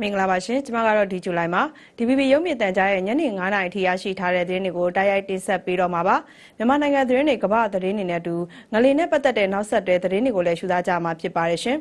မင်္ဂလာပါရှင်ကျွန်မကတော့ဒီဇူလိုင်မှာ DPP ရုပ်မြင်သံကြားရဲ့ညနေ9:00နာရီထိရရှိထားတဲ့သတင်းတွေကိုတိုက်ရိုက်တင်ဆက်ပေးတော့မှာပါမြန်မာနိုင်ငံသတင်းတွေကမ္ဘာသတင်းတွေနဲ့အတူငလင်နဲ့ပတ်သက်တဲ့နောက်ဆက်တွဲသတင်းတွေကိုလည်းရှုသားကြမှာဖြစ်ပါတယ်ရှင်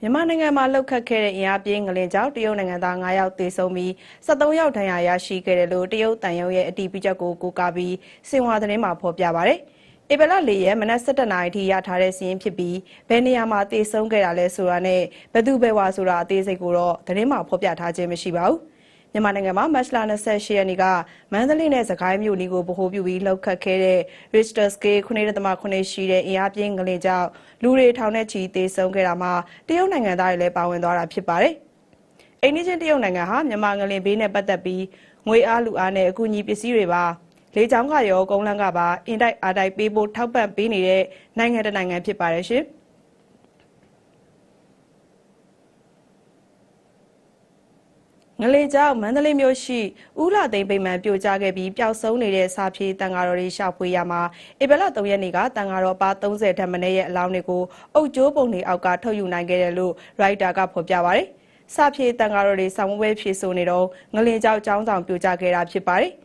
မြန်မာနိုင်ငံမှာလှုပ်ခတ်ခဲ့တဲ့အင်အားပြင်းငလင်ကြောင့်တရုတ်နိုင်ငံသား9ယောက်သေဆုံးပြီး73ယောက်ဒဏ်ရာရရှိခဲ့တယ်လို့တရုတ်တန်ယုံရဲ့အတီးပြချက်ကိုကိုးကားပြီးစင်ဝါသတင်းမှာဖော်ပြပါဗျ။ ဧပြီလ၄ရက်မနက်7:00နာရီထိရထားတဲ့စီးရင်ဖြစ်ပြီးဘယ်နေရာမှာတည်ဆုံခဲ့တာလဲဆိုတာနဲ့ဘယ်သူဘယ်ဝါဆိုတာအသေးစိတ်ကိုတော့သတင်းမှာဖော်ပြထားခြင်းမရှိပါဘူး။မြန်မာနိုင်ငံမှာမတ်လ28ရက်နေ့ကမန္တလေးနဲ့စကိုင်းမြို့နီကိုဗဟိုပြုပြီးလှုပ်ခတ်ခဲ့တဲ့ Richter scale 9.9ရှိတဲ့အင်အားပြင်းငလင်ကြောင့်လူတွေထောင်နဲ့ချီသေဆုံးခဲ့တာမှာတရုတ်နိုင်ငံသားတွေလည်းပါဝင်သွားတာဖြစ်ပါတယ်။အိန္ဒိချင်းတရုတ်နိုင်ငံဟာမြန်မာငလင်ဘေးနဲ့ပတ်သက်ပြီးငွေအားလူအားနဲ့အကူအညီပစ္စည်းတွေပါ လေကြောင်းကရောကုန်းလန်းကပါအင်တိုက်အားတိုက်ပေးဖို့ထောက်ပံ့ပေးနေတဲ့နိုင်ငံတစ်နိုင်ငံဖြစ်ပါတယ်ရှင်ငလေကြောင့်မန္တလေးမြို့ရှိဦးလာသိန်းပိမှန်ပြိုကျခဲ့ပြီးပျောက်ဆုံးနေတဲ့စာဖြေတန်ဃာတော်တွေရှာဖွေရမှာဧပြီလ3ရက်နေ့ကတန်ဃာတော်ပါ30ထက်မနည်းရဲ့အလောင်းတွေကိုအုပ်ကျိုးပုံတွေအောက်ကထုတ်ယူနိုင်ခဲ့တယ်လို့ရိုက်တာကဖော်ပြပါတယ်။စာဖြေတန်ဃာတော်တွေဆောင်းဝဲဖြေဆိုနေတော့ငလင်ကြောင့်ចောင်းဆောင်ပြိုကျခဲ့တာဖြစ်ပါတယ်။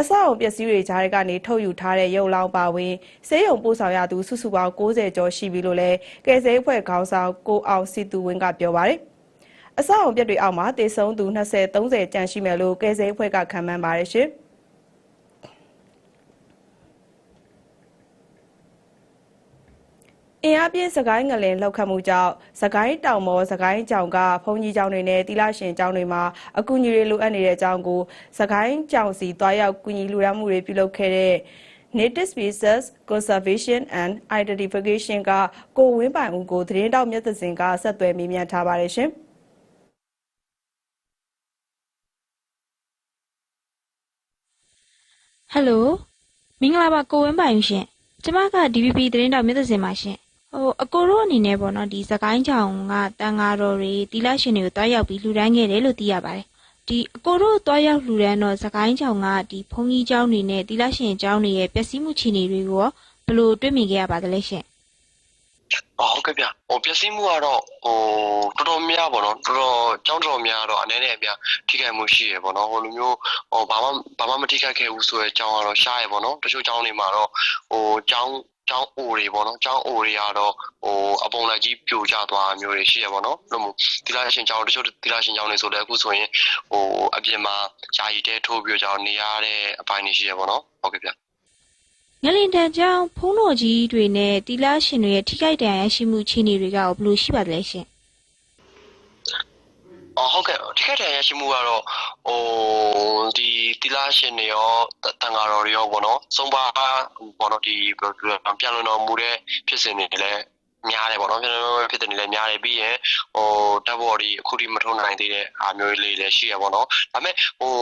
အဆောက်အုံပစ္စည်းတွေကြားကနေထုတ်ယူထားတဲ့ရုပ်လောင်းပါဝင်ဆေးရုံပို့ဆောင်ရသူစုစုပေါင်း60ကျော်ရှိပြီလို့လည်းကယ်ဆယ်ရေးဖွဲ့ခေါင်းဆောင်ကိုအောင်စီသူဝင်းကပြောပါတယ်။အဆောက်အုံပြက်တွေအောက်မှာတေဆုံးသူ20 30ကျန်ရှိမယ်လို့ကယ်ဆယ်ရေးဖွဲ့ကခန့်မှန်းပါတယ်ရှင်။ အင်အားပြင်းစကိုင်းငလင်လောက်ခတ်မှုကြောင့်စကိုင်းတောင်မော်စကိုင်းကြောင်ကဘုံကြီးကျောင်းတွေနဲ့တီလာရှင်ကျောင်းတွေမှာအကူအညီတွေလိုအပ်နေတဲ့အကြောင်းကိုစကိုင်းကျောင်စီတွားရောက်ကူညီလူရမှုတွေပြုလုပ်ခဲ့တဲ့ Native Species Conservation and Identification ကကိုဝင်းပိုင်ဦးကိုသတင်းတောက်မြတ်သစင်ကဆက်သွယ်မေးမြန်းထားပါတယ်ရှင်။ Hello မင်္ဂလာပါကိုဝင်းပိုင်ဦးရှင်ကျမက DPP သတင်းတောက်မြတ်သစင်ပါရှင် ဟိုအကိုတို့အနေနဲ့ပေါ့နော်ဒီစကိုင်းချောင်ကတန်ဃာတော်တွေတီလာရှင်တွေကိုတွားရောက်ပြီးလှူဒန်းခဲ့တယ်လို့သိရပါတယ်ဒီအကိုတို့တွားရောက်လှူဒန်းတော့စကိုင်းချောင်ကဒီဘုန်းကြီးเจ้าတွေနဲ့တီလာရှင်เจ้าတွေရဲ့ပျက်စီးမှုခြေအနေတွေကိုရောဘယ်လိုတွေ့မြင်ခဲ့ရပါသလဲရှင်ဟုတ်ကဲ့ဗျဟိုပျက်စီးမှုကတော့ဟိုတော်တော်များပေါ့နော်တော်တော်ကြောင်းတော်များတော့အနေနဲ့အများထိခိုက်မှုရှိရပေါ့နော်ဟိုလိုမျိုးဟိုဘာမှဘာမှမထိခိုက်ခဲ့ဘူးဆိုရဲကြောင်းကတော့ရှားရပေါ့နော်တချို့ကြောင်းတွေမှာတော့ဟိုကြောင်း ကျောင်းအိုတွေပေါ့နော်ကျောင်းအိုတွေကတော့ဟိုအပုံလိုက်ကြီးပြိုကျသွားမျိုးတွေရှိရပေါ့နော်လို့မို့ဒီလာရှင်ကျောင်းတချို့ဒီလာရှင်ကျောင်းတွေဆိုလည်းအခုဆိုရင်ဟိုအပြင်မှာယာယီတဲထိုးပြီးတော့နေရတဲ့အပိုင်းတွေရှိရပေါ့နော်ဟုတ်ကဲ့ဗျငလင်တန်ကြောင့်ဖုံးတော်ကြီးတွေနဲ့တီလာရှင်တွေရဲ့ထိခိုက်ဒဏ်ရာရှိမှုခြေအနေတွေကဘယ်လိုရှိပါသလဲရှင်အော် ဟုတ်ကဲ့ထိခိုက်ဒဏ်ရာရှိမှုကတော့ဟိုဒီတီလာရှင်တွေရောတန်ဃာတော်တွေရောပေါ့နော်စုံပါပေါ့နော်ဒီပြန်လွန်တော်မူတဲ့ဖြစ်စဉ်တွေလည်း များတယ်ပေါ့နော်ဖြစ်တဲ့နေလည်းများတယ်ပြီးရင်ဟိုတပ်ဘော်ဒီအခုထိမထုံနိုင်သေးတဲ့အားမျိုးလေးလည်းရှိရပေါ့နော်ဒါပေမဲ့ဟို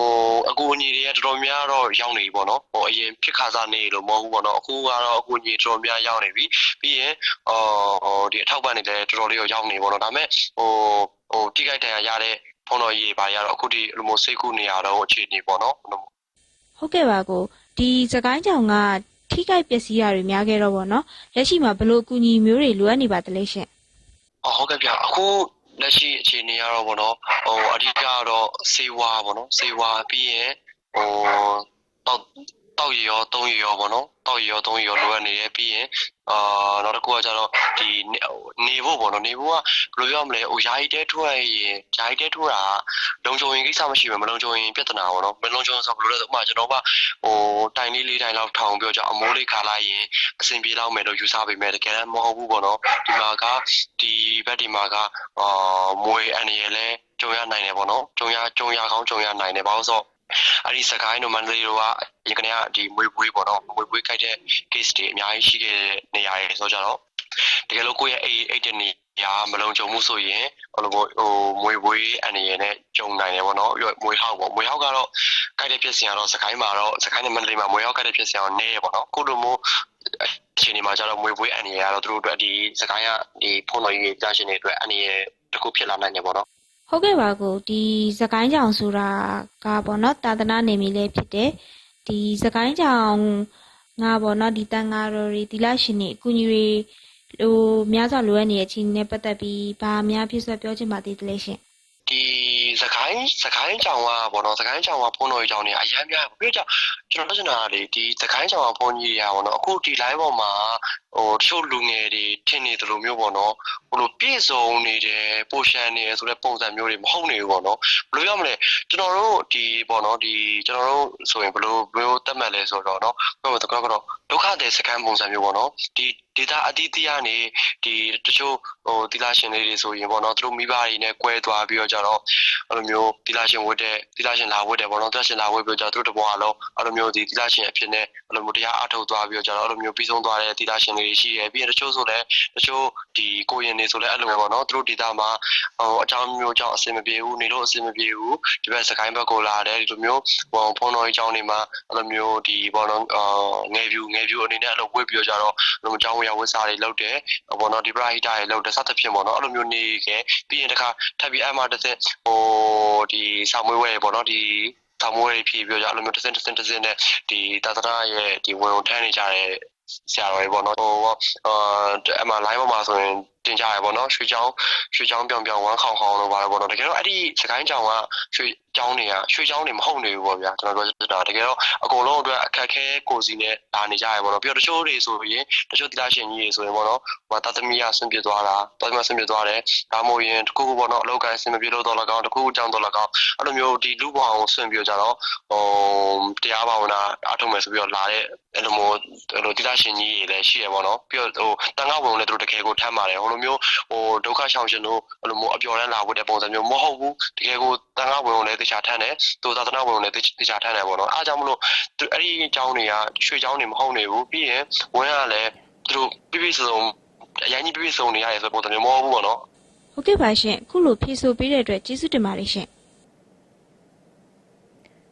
အကူအညီတွေကတော်တော်များတော့ရောက်နေပြီပေါ့နော်ဟိုအရင်ဖြစ်ခါစားနေလို့မဟုတ်ဘူးပေါ့နော်အခုကတော့အကူအညီတော်တော်များရောက်နေပြီပြီးရင်ဟိုဒီအထောက်ပံ့တွေလည်းတော်တော်လေးရောက်နေပေါ့နော်ဒါပေမဲ့ဟိုဟိုထိခိုက်ဒဏ်ရာရတဲ့ဖုန်းတော်ကြီးပါရတော့အခုထိလိုမျိုးစိတ်ကူးနေရတော့အခြေအနေပေါ့နော်ဟုတ်ကဲ့ပါကိုဒီစကိုင်းကြောင်က ထိခိုက်ပျက်စီးတာတွေများခဲ့တော့ဗောနော်လက်ရှိမှာဘလို့အကူအညီမျိုးတွေလိုအပ်နေပါသလဲရှင်ဟုတ်ကဲ့ဗျအခုလက်ရှိအခြေအနေကတော့ဗောနော်ဟိုအဓိကကတော့စေဝါဗောနော်စေဝါပြီးရင်ဟိုတော့ တောက်ရရောသုံးရရောဗောနော်တောက်ရရောသုံးရရောလိုအပ်နေရပြီးရင်အာနောက်တစ်ခုကကျတော့ဒီနေဖို့ပေါ့နော်နေဖို့ကဘယ်လိုပြောမလဲဟိုယာယီတဲထိုးရရင်ယာယီတဲထိုးတာလုံခြုံရင်ကိစ္စမရှိဘူးမလုံခြုံရင်ပြဿနာပေါ့နော်မလုံခြုံဆိုဘယ်လိုလဲဆိုဥပမာကျွန်တော်ကဟိုတိုင်လေးလေးတိုင်လောက်ထောင်ပြောကြအမိုးလေးခါလိုက်ရင်အဆင်ပြေတော့မယ်လို့ယူဆပေးမယ်တကယ်လည်းမဟုတ်ဘူးပေါ့နော်ဒီမှာကဒီဘက်ဒီမှာကအာမွေအန်ရယ်လဲကြုံရနိုင်တယ်ပေါ့နော်ကြုံရကြုံရကောင်းကြုံရနိုင်တယ်ဘာလို့ဆို အဲ့ဒီစကိုင်းတို့မန္တလေးတို့ကရကနေကဒီမွေပွေးပေါ့နော်မွေပွေးခိုက်တဲ့ case တွေအများကြီးရှိခဲ့တဲ့နေရာတွေဆိုကြတော့တကယ်လို့ကိုယ့်ရဲ့အိတ်အိတ်တနေရာမလုံခြုံမှုဆိုရင်ဟိုလိုဟိုမွေပွေးအနေနဲ့ကြုံနိုင်တယ်ပေါ့နော်ပြီးတော့မွေဟောက်ပေါ့မွေဟောက်ကတော့ခိုက်တဲ့ဖြစ်စဉ်ကတော့စကိုင်းမှာတော့စကိုင်းနဲ့မန္တလေးမှာမွေဟောက်ခိုက်တဲ့ဖြစ်စဉ်ကတော့နည်းရပေါ့နော်ခုလိုမျိုးအချိန်ဒီမှာကျတော့မွေပွေးအနေနဲ့ကတော့သူတို့အတွက်ဒီစကိုင်းကဒီဖုန်းတော်ကြီးကြားရှင်တွေအတွက်အနေနဲ့တခုဖြစ်လာနိုင်တယ်ပေါ့နော် ဟုတ်ကဲ့ပါကိုဒီစကိုင်းကြောင်ဆိုတာကပေါ့နော်တာသနာနေမီလေးဖြစ်တယ်ဒီစကိုင်းကြောင်ငါပေါ့နော်ဒီတန်ဃာတော်တွေဒီလရှင်တွေအကူကြီးတွေဟိုများစွာလိုအပ်နေတဲ့အခြေအနေနဲ့ပတ်သက်ပြီးဘာများဖြစ်ဆွဲပြောချင်ပါသေးတယ်လဲရှင်ဒီစကိုင်းစကိုင်းကြောင်ကပေါ့နော်စကိုင်းကြောင်ကဖုန်းတော်ကြီးကြောင်နေအရမ်းများပြီးတော့ကျွန်တော်တို့ကျွန်တော်လေဒီစကိုင်းကြောင်ကဖုန်းကြီးတွေကပေါ့နော်အခုဒီ line ပေါ်မှာ ဟိုတချို့လူငယ်တွေထင်နေတယ်လို့မျိုးပေါ့နော်ဟိုလိုပြည့်စုံနေတယ်ပိုရှန်နေတယ်ဆိုတဲ့ပုံစံမျိုးတွေမဟုတ်နေဘူးပေါ့နော်ဘယ်လိုပြောမလဲကျွန်တော်တို့ဒီပေါ့နော်ဒီကျွန်တော်တို့ဆိုရင်ဘယ်လိုဘယ်လိုတတ်မှတ်လဲဆိုတော့နော်ပြောမတော့ကတော့ဒုက္ခတဲ့စကန်ပုံစံမျိုးပေါ့နော်ဒီဒေတာအတီးတီးကနေဒီတချို့ဟိုတီလာရှင်လေးတွေဆိုရင်ပေါ့နော်သူတို့မိဘတွေနဲ့꿰သွားပြီးတော့ကြတော့အဲ့လိုမျိုးတီလာရှင်ဝတ်တဲ့တီလာရှင်လာဝတ်တယ်ပေါ့နော်တီလာရှင်လာဝတ်ပြီးတော့ကြတော့သူတို့တဘွားလုံးအဲ့လိုမျိုးဒီတီလာရှင်အဖြစ်နဲ့အဲ့လိုမျိုးတရားအထုတ်သွားပြီးတော့ကြတော့အဲ့လိုမျိုးပြီးဆုံးသွားတဲ့တီလာရှင်လေးတွေရှိတယ်ပြီးရင်တချို့ဆိုလည်းတချို့ဒီကိုရင်တွေဆိုလည်းအဲ့လိုပဲပေါ့နော်သူတို့ဒေတာမှာဟိုအကြောင်းမျိုးကြောင့်အဆင်မပြေဘူးနေလို့အဆင်မပြေဘူးဒီဘက်စကိုင်းဘက်ကိုလာတယ်ဒီလိုမျိုးဟိုဖုန်းတော်ကြီးအကြောင်းတွေမှာအဲ့လိုမျိုးဒီပေါ့နော်အာငယ်ဖြူငယ်ဖြူအနေနဲ့အဲ့လိုဝတ်ပြီးတော့ကြတော့အဲ့လိုမျိုးအကြောင်းဝရဝတ်စားတွေလုပ်တယ်ပေါ့နော်ဒီပရာဟိတာတွေလုပ်တယ်စသဖြင့်ပေါ့နော်အဲ့လိုမျိုးနေခဲ့ပြီးရင်တခါထပ်ပြီးအဲ့မှာတစ်စက်ဟိုဒီဆောင်းမွေးဝဲပေါ့နော်ဒီဆောင်းမွေးတွေဖြည့်ပြီးတော့အဲ့လိုမျိုးတစ်စက်တစ်စက်တစ်စက်နဲ့ဒီတာသနာရဲ့ဒီဝင်ုံထမ်းနေကြတဲ့ ဆရာတော်တွေပေါ့နော်ဟိုအာအဲ့မှာ live ပေါ်မှာဆိုရင်တင်ကြရပေါ့နော်ရွှေချောင်းရွှေချောင်းပြောင်ပြောင်ဝမ်းခေါင်ခေါင်လို့ပါတယ်ပေါ့နော်တကယ်တော့အဲ့ဒီစကိုင်းချောင်းကရွှေ ချောင်းတွေကရွှေချောင်းတွေမဟုတ်နေဘူးပေါ့ဗျာကျွန်တော်ပြောချင်တာတကယ်တော့အကုန်လုံးအတွက်အခက်ခဲကိုစီနဲ့လာနေကြရပေါ့နော်ပြီးတော့တချို့တွေဆိုရင်တချို့တိလာရှင်ကြီးတွေဆိုရင်ပေါ့နော်ဟိုတသမီးကဆွန့်ပစ်သွားတာတသမီးဆွန့်ပစ်သွားတယ်ဒါမှမဟုတ်ရင်တခုခုပေါ့နော်အလောက်ကိုင်းဆင်မပြေလို့တော့လကောင်းတခုခုကြောင်းတော့လကောင်းအဲ့လိုမျိုးဒီလူပေါအောင်ဆွန့်ပြကြတော့ဟိုတရားဘာဝနာအထုံးမယ်ဆိုပြီးတော့လာတဲ့အဲ့လိုမျိုးအဲ့လိုတိလာရှင်ကြီးတွေလည်းရှိရပေါ့နော်ပြီးတော့ဟိုတန်ခါဝင်လည်းတို့တကယ်ကိုထမ်းပါတယ်ဟိုလိုမျိုးဟိုဒုက္ခရှောင်ရှင်တို့အဲ့လိုမျိုးအပျော်တန်းလာဖို့တဲ့ပုံစံမျိုးမဟုတ်ဘူးတကယ်ကိုတန်ခါဝင်လည်းတချာထမ်းတယ်သူသာသနာဝင်တွေတေချာထမ်းတယ်ပေါ့နော်အားကြောင့်မလို့အဲ့ဒီအကြောင်းတွေကရွှေအကြောင်းတွေမဟုတ်နေဘူးပြီးရင်ဝင်းကလည်းသူတို့ပြပြစုံစုံအရင်ကြီးပြပြစုံနေရတယ်ဆိုပုံစံမျိုးမဟုတ်ဘူးပေါ့နော်ဟုတ်ကဲ့ပါရှင်ခုလိုဖြေဆိုပေးတဲ့အတွက်ကျေးဇူးတင်ပါတယ်ရှင်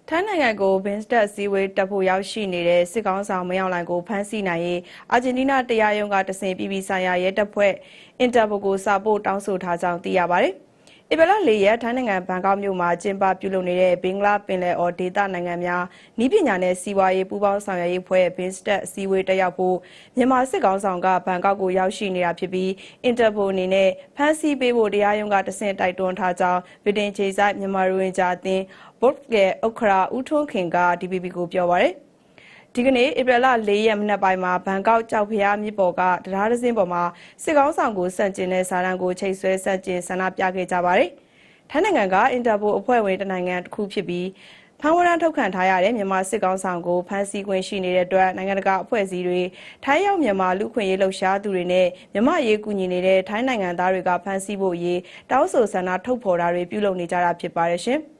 ထိုင်းနိုင်ငံကိုဘင်စတက်စည်းဝေးတက်ဖို့ရောက်ရှိနေတဲ့စစ်ကောင်းဆောင်မယောင်လိုင်ကိုဖမ်းဆီးနိုင်ရေးအာဂျင်တီးနားတရားရုံးကတဆင်ပြည်ပြည်ဆိုင်ရာရဲတပ်ဖွဲ့အင်တာပိုကိုစာပို့တောင်းဆိုထားကြောင်းသိရပါတယ်။ ဧပြီလ၄ရက်ထိုင်းနိုင်ငံဘန်ကောက်မြို့မှာကျင်းပပြုလုပ်နေတဲ့ဘင်္ဂလားပင်လယ်အော်ဒေသနိုင်ငံများဤပညာနဲ့စီးပွားရေးပူးပေါင်းဆောင်ရွက်ရေးဖွဲ့ဘင်စတက်စီဝေးတက်ရောက်ဖို့မြန်မာစစ်ကောင်ဆောင်ကဘန်ကောက်ကိုရောက်ရှိနေတာဖြစ်ပြီးအင်တာပိုအနေနဲ့ဖမ်းဆီးပေးဖို့တရားရုံးကတဆင့်တိုက်တွန်းထားကြောင်းဗြိတိန်ခြေဆိုင်မြန်မာရိုဝင်ဂျာအသင်းဘုတ်ရဲ့ဥက္ခရာဦးထွန်းခင်က DPP ကိုပြောပါရယ် ဒီကနေ့ဧပြီလ၄ရက်မနက်ပိုင်းမှာဘန်ကောက်ကြောက်ဖျားမြစ်ပေါ်ကတရားဒဇင်းပေါ်မှာစစ်ကောင်းဆောင်ကိုစန့်ကျင်တဲ့စာတမ်းကိုချိတ်ဆွဲစန့်ကျင်ဆန္ဒပြခဲ့ကြပါတယ်။ထိုင်းနိုင်ငံကအင်တာပိုအဖွဲ့ဝင်တနိုင်ငံတစ်ခုဖြစ်ပြီးဖမ်းဝရမ်းထုတ်ခံထားရတဲ့မြန်မာစစ်ကောင်းဆောင်ကိုဖမ်းဆီးခွင့်ရှိနေတဲ့အတွက်နိုင်ငံတကာအဖွဲ့အစည်းတွေထိုင်းရောက်မြန်မာလူခွင့်ရေးလှုပ်ရှားသူတွေနဲ့မြန်မာရေးကူညီနေတဲ့ထိုင်းနိုင်ငံသားတွေကဖမ်းဆီးဖို့အရေးတောင်းဆိုဆန္ဒထုတ်ဖော်တာတွေပြုလုပ်နေကြတာဖြစ်ပါတယ်ရှင်။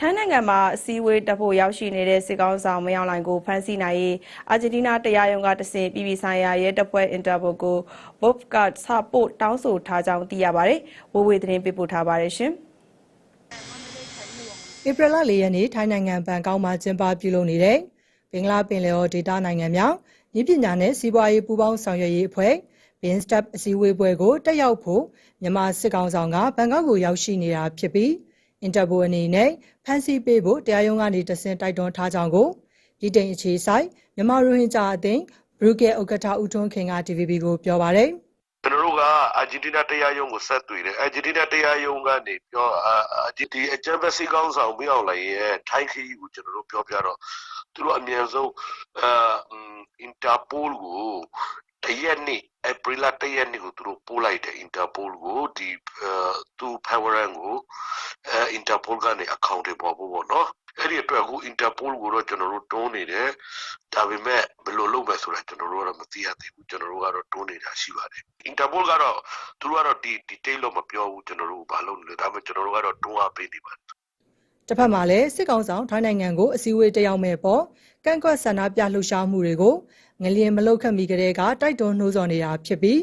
ထိုင်းနိုင်ငံမှာအစည်းအဝေးတက်ဖို့ရောက်ရှိနေတဲ့စစ်ကောင်းဆောင်မယောင်လိုင်ကိုဖမ်းဆီးနိုင်ရေးအာဂျင်တီးနားတရားရုံးကတဆင့်ပြည်ပဆိုင်ရာရဲတပ်ဖွဲ့အင်တာပိုကိုဘော့ကတ်စပို့တောင်းဆိုထားကြောင်းသိရပါတယ်။ဝေဝေသတင်းပေးပို့ထားပါတယ်ရှင်။ဧပြီလ၄ရက်နေ့ထိုင်းနိုင်ငံဘန်ကောက်မှာကျင်းပပြုလုပ်နေတဲ့ဘင်္ဂလားပင်လယ်အော်ဒေသနိုင်ငံများဤပညာနဲ့စီးပွားရေးပူးပေါင်းဆောင်ရွက်ရေးအဖွဲ့ BINSTEP အစည်းအဝေးပွဲကိုတက်ရောက်ဖို့မြန်မာစစ်ကောင်ဆောင်ကဘန်ကောက်ကိုရောက်ရှိနေတာဖြစ်ပြီး အင်တာပိုအနေနဲ့ဖမ်းဆီးပေးဖို့တရားရုံးကနေတဆင့်တိုက်တွန်းထားကြောင်းကိုဒီတိန်အခြေဆိုင်မြန်မာရိုဟင်ဂျာအသင်းဘရူကဲဥက္ကဋ္ဌဦးထွန်းခင်က TVB ကိုပြောပါတယ်။ကျွန်တော်တို့ကအာဂျင်တီးနားတရားရုံးကိုဆက်သွေတယ်အာဂျင်တီးနားတရားရုံးကနေပြောအာအာဂျင်တီအချမ်ဘက်စီကောင်ဆောင်ပြောင်းလိုက်ရဲ့ထိုင်းခီးကိုကျွန်တော်တို့ပြောပြတော့သူတို့အမြန်ဆုံးအာအင်တာပိုလ်ကို တရက်နေ့ဧပြီလတရက်နေ့ကိုသူတို့ပို့လိုက်တယ်အင်တာပိုလ်ကိုဒီသူဖက်ဝရန်ကိုအဲအင်တာပိုလ်ကနေအကောင့်တွေပေါ်ဖို့ပေါ့နော်အဲ့ဒီအတွက်အခုအင်တာပိုလ်ကိုတော့ကျွန်တော်တို့တွန်းနေတယ်ဒါပေမဲ့ဘယ်လိုလုပ်မယ်ဆိုတာကျွန်တော်တို့ကတော့မသိရသေးဘူးကျွန်တော်တို့ကတော့တွန်းနေတာရှိပါတယ်အင်တာပိုလ်ကတော့သူတို့ကတော့ဒီ detail လို့မပြောဘူးကျွန်တော်တို့ဘာလုပ်နေလဲဒါပေမဲ့ကျွန်တော်တို့ကတော့တွန်းအားပေးနေပါတယ် တစ်ဖက်မှာလည်းစစ်ကောင်ဆောင်ထိုင်းနိုင်ငံကိုအစည်းအဝေးတက်ရောက်မဲ့ပေါ်ကန့်ကွက်ဆန္ဒပြလှုပ်ရှားမှုတွေကိုငလျင်မလုတ်ခတ်မီကလေးကတိုက်တွန်းနှိုးဆော်နေတာဖြစ်ပြီး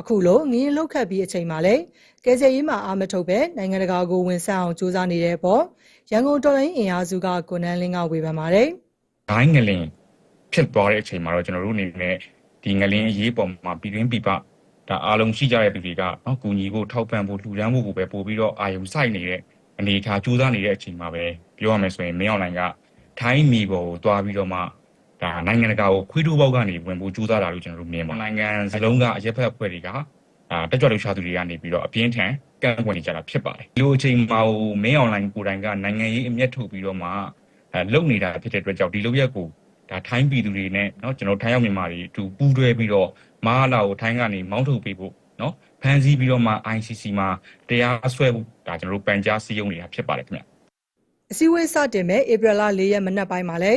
အခုလိုငင်းလုတ်ခတ်ပြီးအချိန်မှာလည်းကယ်ဆယ်ရေးမှာအာမထုတ်ပဲနိုင်ငံတကာကိုဝန်ဆန့်အောင်ကြိုးစားနေတဲ့ပေါ်ရန်ကုန်တော်လိုင်းအင်အားစုကကိုနန်းလင်းကဝေဖန်ပါတယ်ဂိုင်းငလင်ဖြစ်သွားတဲ့အချိန်မှာတော့ကျွန်တော်တို့အနေနဲ့ဒီငလင်အရေးပေါ်မှာပြည်တွင်းပြည်ပဒါအားလုံးရှိကြတဲ့ပြည်တွေကနော်ကူညီဖို့ထောက်ပံ့ဖို့လှူဒန်းဖို့ကိုပဲပို့ပြီးတော့အာယုံစိုက်နေတဲ့ အနေအထားကြိုးစားနေတဲ့အချိန်မှာပဲပြောရမယ်ဆိုရင်မင်းအောင်လိုင်က ထိုင်းမြေပေါ်ကိုတွားပြီးတော့မှဒါနိုင်ငံတကာကိုခွေးထိုးပေါက်ကနေဝင်ဖို့ကြိုးစားတာလို့ကျွန်တော်တို့မြင်ပါနိုင်ငံစလုံးကအရက်ဖက်အဖွဲ့တွေကအာတက်ကြွလှုပ်ရှားသူတွေကနေပြီးတော့အပြင်းထန်ကန့်ကွက်နေကြတာဖြစ်ပါတယ်ဒီလိုအချိန်မှာမင်းအွန်လိုင်းကိုယ်တိုင်ကနိုင်ငံရေးအမျက်ထုတ်ပြီးတော့မှအဲလုပ်နေတာဖြစ်တဲ့အတွက်ကြောင့်ဒီလိုရက်ကိုဒါထိုင်းပြည်သူတွေနဲ့เนาะကျွန်တော်ထိုင်းရောက်မြန်မာတွေအတူပူးတွဲပြီးတော့မဟာလာကိုထိုင်းကနေမောင်းထုတ်ပေးဖို့เนาะ ဖန်ဆီးပြီးတော့မှ ICC မှာတရားစွဲဖို့ဒါကျွန်တော်တို့ပန်ကြားစည်းရုံးနေတာဖြစ်ပါတယ်ခင်ဗျအစည်းအဝေးစတင်မဲ့ဧပြီလ၄ရက်မနက်ပိုင်းမှာလဲ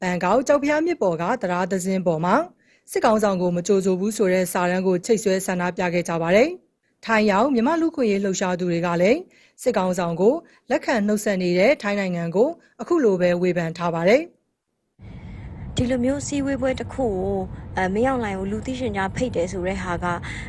ဘန်ကောက်ကြောက်ဖျားမြစ်ပေါ်ကတရားသဇင်းပေါ်မှာစစ်ကောင်ဆောင်ကိုမကြိုဆိုဘူးဆိုတဲ့စာရန်ကိုချိတ်ဆွဲဆန္ဒပြခဲ့ကြပါတယ်။ထိုင်းရောက်မြန်မာလူခွင့်ရေးလှုပ်ရှားသူတွေကလည်းစစ်ကောင်ဆောင်ကိုလက်ခံနှုတ်ဆက်နေတဲ့ထိုင်းနိုင်ငံကိုအခုလိုပဲဝေဖန်ထားပါတယ်။ ဒီလိုမျိုးစီဝေးပွဲတစ်ခုကိုအဲမရောက်လိုက်ဘူးလူသိရှင်ကြားဖိတ်တယ်ဆိုတဲ့ဟာက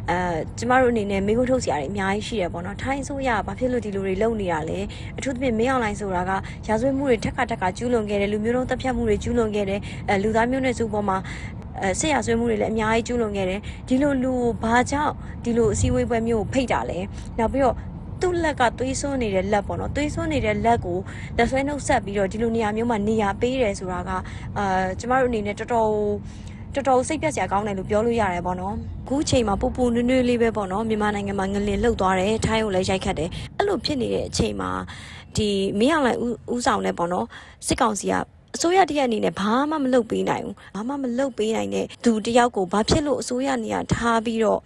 အဲကျမတို့အနေနဲ့မေးခွန်းထုတ်စရာတွေအများကြီးရှိတယ်ပေါ့နော်ထိုင်းအစိုးရကဘာဖြစ်လို့ဒီလိုတွေလုပ်နေတာလဲအထူးသဖြင့်မင်းအောင်လိုင်းဆိုတာကရာဇဝတ်မှုတွေထက်ခါထက်ခါကျူးလွန်ခဲ့တယ်လူမျိုးတုံးတပ်ဖြတ်မှုတွေကျူးလွန်ခဲ့တယ်အဲလူသားမျိုးနွယ်စုပေါ်မှာအဲဆရာဆွေးမှုတွေလည်းအများကြီးကျူးလွန်ခဲ့တယ်ဒီလိုလူကိုဘာကြောင့်ဒီလိုအစည်းအဝေးပွဲမျိုးကိုဖိတ်တာလဲနောက်ပြီးတော့ သူ့လက်ကသွေးစွန်းနေတဲ့လက်ပေါ့နော်သွေးစွန်းနေတဲ့လက်ကိုလက်ဆွဲနှုတ်ဆက်ပြီးတော့ဒီလိုနေရာမျိုးမှာနေရာပေးတယ်ဆိုတာကအာကျမတို့အနေနဲ့တော်တော်တော်တော်စိတ်ပြက်စရာကောင်းတယ်လို့ပြောလို့ရတယ်ပေါ့နော်အခုချိန်မှာပူပူနွေ့နွေ့လေးပဲပေါ့နော်မြန်မာနိုင်ငံမှာငလင်လှုပ်သွားတယ်ထိုင်းကိုလည်းရိုက်ခတ်တယ်အဲ့လိုဖြစ်နေတဲ့အချိန်မှာဒီမင်းအောင်လှိုင်ဦးဦးဆောင်နေပေါ့နော်စစ်ကောင်စီကအစိုးရတရက်အနေနဲ့ဘာမှမလုပ်ပေးနိုင်ဘူးဘာမှမလုပ်ပေးနိုင်တဲ့သူတယောက်ကိုဘာဖြစ်လို့အစိုးရနေရာထားပြီးတော့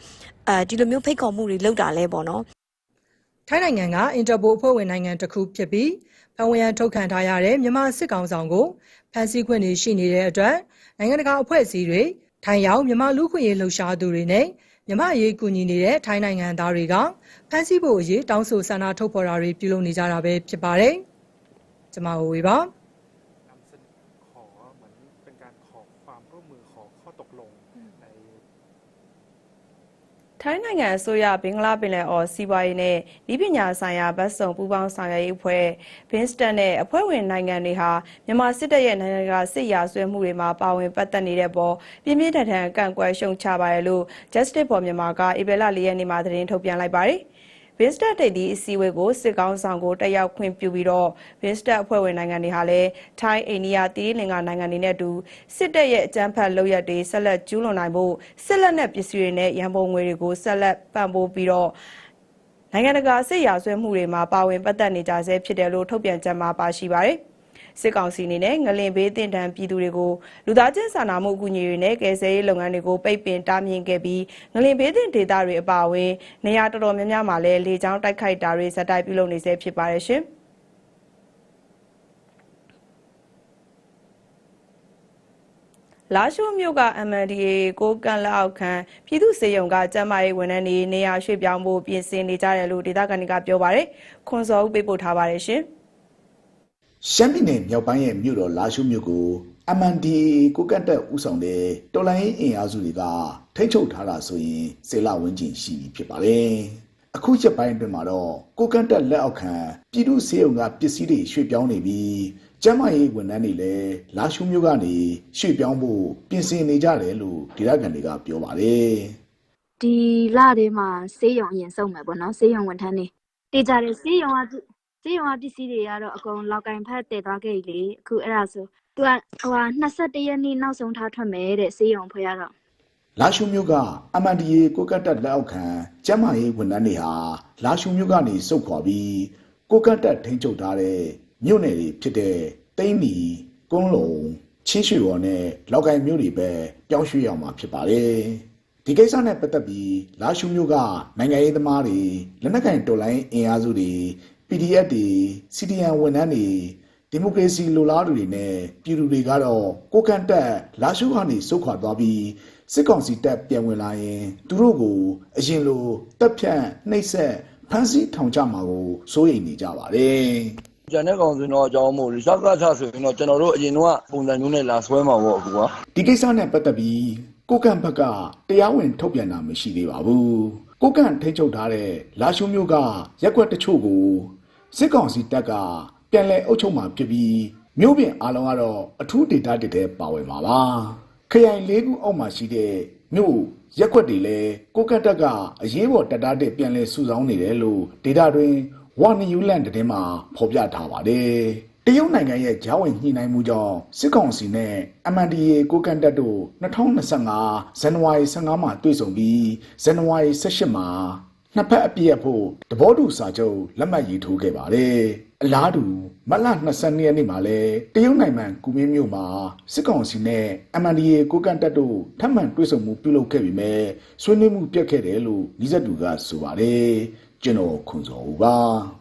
အဲဒီလိုမျိုးဖိတ်ခေါ်မှုတွေလုပ်တာလဲပေါ့နော် ထိုင်းနိုင်ငံကအင်တာပိုအဖွဲ့ဝင်နိုင်ငံတစ်ခုဖြစ်ပြီးဖန်ဝင်ရန်ထုတ်ခံထားရတဲ့မြန်မာစစ်ကောင်ဆောင်ကိုဖမ်းဆီးခွင့်တွေရှိနေတဲ့အတွက်နိုင်ငံတကာအဖွဲ့အစည်းတွေထိုင်းရောက်မြန်မာလူခွင့်ရေးလှုပ်ရှားသူတွေနဲ့မြန်မာအရေးကူညီနေတဲ့ထိုင်းနိုင်ငံသားတွေကဖမ်းဆီးဖို့အရေးတောင်းဆိုဆန္ဒထုတ်ဖော်တာတွေပြုလုပ်နေကြတာပဲဖြစ်ပါတယ်။ကျွန်မဝေပါ ထိုင်းနိုင်ငံအစိုးရဘင်္ဂလားပင်လယ်အော်စီးပွားရေးနဲ့ဤပညာဆိုင်ရာဗတ်စုံပူးပေါင်းဆောင်ရွက်ရေးအဖွဲ့ဘင်းစတန်နဲ့အဖွဲ့ဝင်နိုင်ငံတွေဟာမြန်မာစစ်တပ်ရဲ့နိုင်ငံတကာစစ်ရာဇဝတ်မှုတွေမှာပါဝင်ပတ်သက်နေတဲ့ပေါ်ပြင်းပြင်းထန်ထန်ကန့်ကွက်ရှုံချပါတယ်လို့ Justice for Myanmar ကဧပြီလ၄ရက်နေ့မှာသတင်းထုတ်ပြန်လိုက်ပါတယ်။ ဘင်းစတက်တိတ်ဒီအစည်းအဝေးကိုစစ်ကောင်းဆောင်ကိုတက်ရောက်ခွင့်ပြုပြီးတော့ဘင်းစတက်အဖွဲ့ဝင်နိုင်ငံတွေဟာလည်းထိုင်းအိန္ဒိယတိရိလင်္ကာနိုင်ငံတွေနဲ့အတူစစ်တပ်ရဲ့အကြမ်းဖက်လုပ်ရက်တွေဆက်လက်ကျူးလွန်နိုင်ဖို့စစ်လက်နက်ပစ္စည်းတွေနဲ့ရန်ပုံငွေတွေကိုဆက်လက်ပံ့ပိုးပြီးတော့နိုင်ငံတကာစစ်ရာဇဝတ်မှုတွေမှာပါဝင်ပတ်သက်နေကြဆဲဖြစ်တယ်လို့ထုတ်ပြန်ချက်မှာပါရှိပါတယ်။ စစ်ကောင်စီအနေနဲ့ငလင်ဘေးတင်တန်းပြည်သူတွေကိုလူသားချင်းစာနာမှုအကူအညီတွေနဲ့ကယ်ဆယ်ရေးလုပ်ငန်းတွေကိုပိတ်ပင်တားမြစ်ခဲ့ပြီးငလင်ဘေးတင်ဒေသတွေအပါအဝင်နေရာတော်တော်များများမှာလည်းလေကြောင်းတိုက်ခိုက်တာတွေဇက်တိုက်ပြုလုပ်နေဆဲဖြစ်ပါတယ်ရှင်။လာရှိုးမြို့က MNDA ကိုကန့်လက်အောက်ခံပြည်သူ့စေယုံကကျန်းမာရေးဝန်ထမ်းတွေနေရာရွှေ့ပြောင်းဖို့ပြင်ဆင်နေကြတယ်လို့ဒေသခံတွေကပြောပါတယ်။ခွန်စောဦးပေးပို့ထားပါတယ်ရှင်။ ရှမ်းပြည်နယ်မြောက်ပိုင်းရဲ့မြို့တော်လာရှုမြို့ကို MNDAA ကိုကတ်တက်ဥဆောင်တဲ့တော်လိုင်းအင်အားစုတွေကထိတ်ချုပ်ထားတာဆိုရင်စေလဝင်းကျင်ရှိပြီဖြစ်ပါတယ်။အခုချက်ပိုင်းအတွင်းမှာတော့ကိုကတ်တက်လက်အောက်ခံပြည်သူစေုံကပစ္စည်းတွေရွှေ့ပြောင်းနေပြီးကျမ်းမာရေးဝန်ထမ်းတွေလည်းလာရှုမြို့ကနေရွှေ့ပြောင်းဖို့ပြင်ဆင်နေကြတယ်လို့ဒေသခံတွေကပြောပါတယ်။ဒီလထဲမှာဆေးရုံအရင်စုံမယ်ပေါ့နော်ဆေးရုံဝန်ထမ်းတွေတေးကြတယ်ဆေးရုံက ပစ္စဆေးရုံကပစ္စည်းတွေကတော့အကုန်လောက်ကင်ဖက်တည်သွားခဲ့ပြီလေအခုအဲ့ဒါဆိုသူကဟိုဟာ21ရက်နေ့နောက်ဆုံးထားထွက်မယ်တဲ့ဆေးရုံဖွဲ့ရတော့လာရှုမြို့က MNDA ကိုကတ်တက်လက်အောက်ခံကျမ်းမာရေးဝန်ထမ်းတွေဟာလာရှုမြို့ကနေစုတ်ခွာပြီးကိုကတ်တက်ထိန်းချုပ်ထားတဲ့မြို့နယ်တွေဖြစ်တဲ့တိန်းနီကုန်းလုံချင်းရွှေဘော်နဲ့လောက်ကိုင်မြို့တွေပဲပြောင်းရွှေ့ရောက်မှာဖြစ်ပါတယ်ဒီကိစ္စနဲ့ပတ်သက်ပြီးလာရှုမြို့ကနိုင်ငံရေးသမားတွေလက်နက်ကင်တော်လိုင်းအင်အားစုတွေ PDF တွေ CDN ဝန်ထမ်းတွေဒီမိုကရေစီလိုလားသူတွေနဲ့ပြည်သူတွေကတော့ကိုကန့်တက်လာရှုကနေစုခွာသွားပြီးစစ်ကောင်စီတပ်ပြန်ဝင်လာရင်သူတို့ကိုအရင်လိုတပ်ဖြတ်နှိပ်စက်ဖမ်းဆီးထောင်ချမှာကိုစိုးရိမ်နေကြပါတယ်ကျန်တဲ့ကောင်စင်တော့အကြောင်းမို့လို့ရှောက်ကချဆိုရင်တော့ကျွန်တော်တို့အရင်တော့ပုံစံမျိုးနဲ့လာဆွဲမှာပေါ့အခုကဒီကိစ္စနဲ့ပတ်သက်ပြီးကိုကန့်ဘက်ကတရားဝင်ထုတ်ပြန်တာမရှိသေးပါဘူးကိုကန့်ထိန်းချုပ်ထားတဲ့လာရှုမျိုးကရက်ွက်တချို့ကို စစ်ကောင်စီတပ်ကပြန်လည်အုပ်ချုပ်မှဖြစ်ပြီးမြို့ပြင်အားလုံးကတော့အထူးဒေတာတစ်တဲ့ပါဝင်ပါပါခရိုင်၄ခုအောက်မှာရှိတဲ့မြို့ရက်ွက်တွေလည်းကိုကန့်တက်ကအရေးပေါ်တပ်သားတဲ့ပြန်လည်စုဆောင်းနေတယ်လို့ဒေတာတွင်ဝါနယူလန်တည်င်းမှာဖော်ပြထားပါတယ်တရုတ်နိုင်ငံရဲ့ဂျာဝင်ညှိနှိုင်းမှုကြောင့်စစ်ကောင်စီနဲ့ MNDAA ကိုကန်တက်တို့2025ဇန်နဝါရီ15မှာတွေ့ဆုံပြီးဇန်နဝါရီ18မှာ နှစ်ဖက်အပြည့်အဖို့တဘောတူစာချုပ်လက်မှတ်ရေးထိုးခဲ့ပါတယ်။အလားတူမတ်လ22ရက်နေ့မှာလဲတရုတ်နိုင်ငံကူမင်းမြို့မှာစစ်ကောင်စီနဲ့ MNDAA ကိုကန်တက်တို့ထပ်မံတွေ့ဆုံမှုပြုလုပ်ခဲ့ပြီးမဲ့ဆွေးနွေးမှုပြတ်ခဲ့တယ်လို့ညီဆက်သူကဆိုပါတယ်။ကျွန်တော်ခွန်စောဦးပါ။။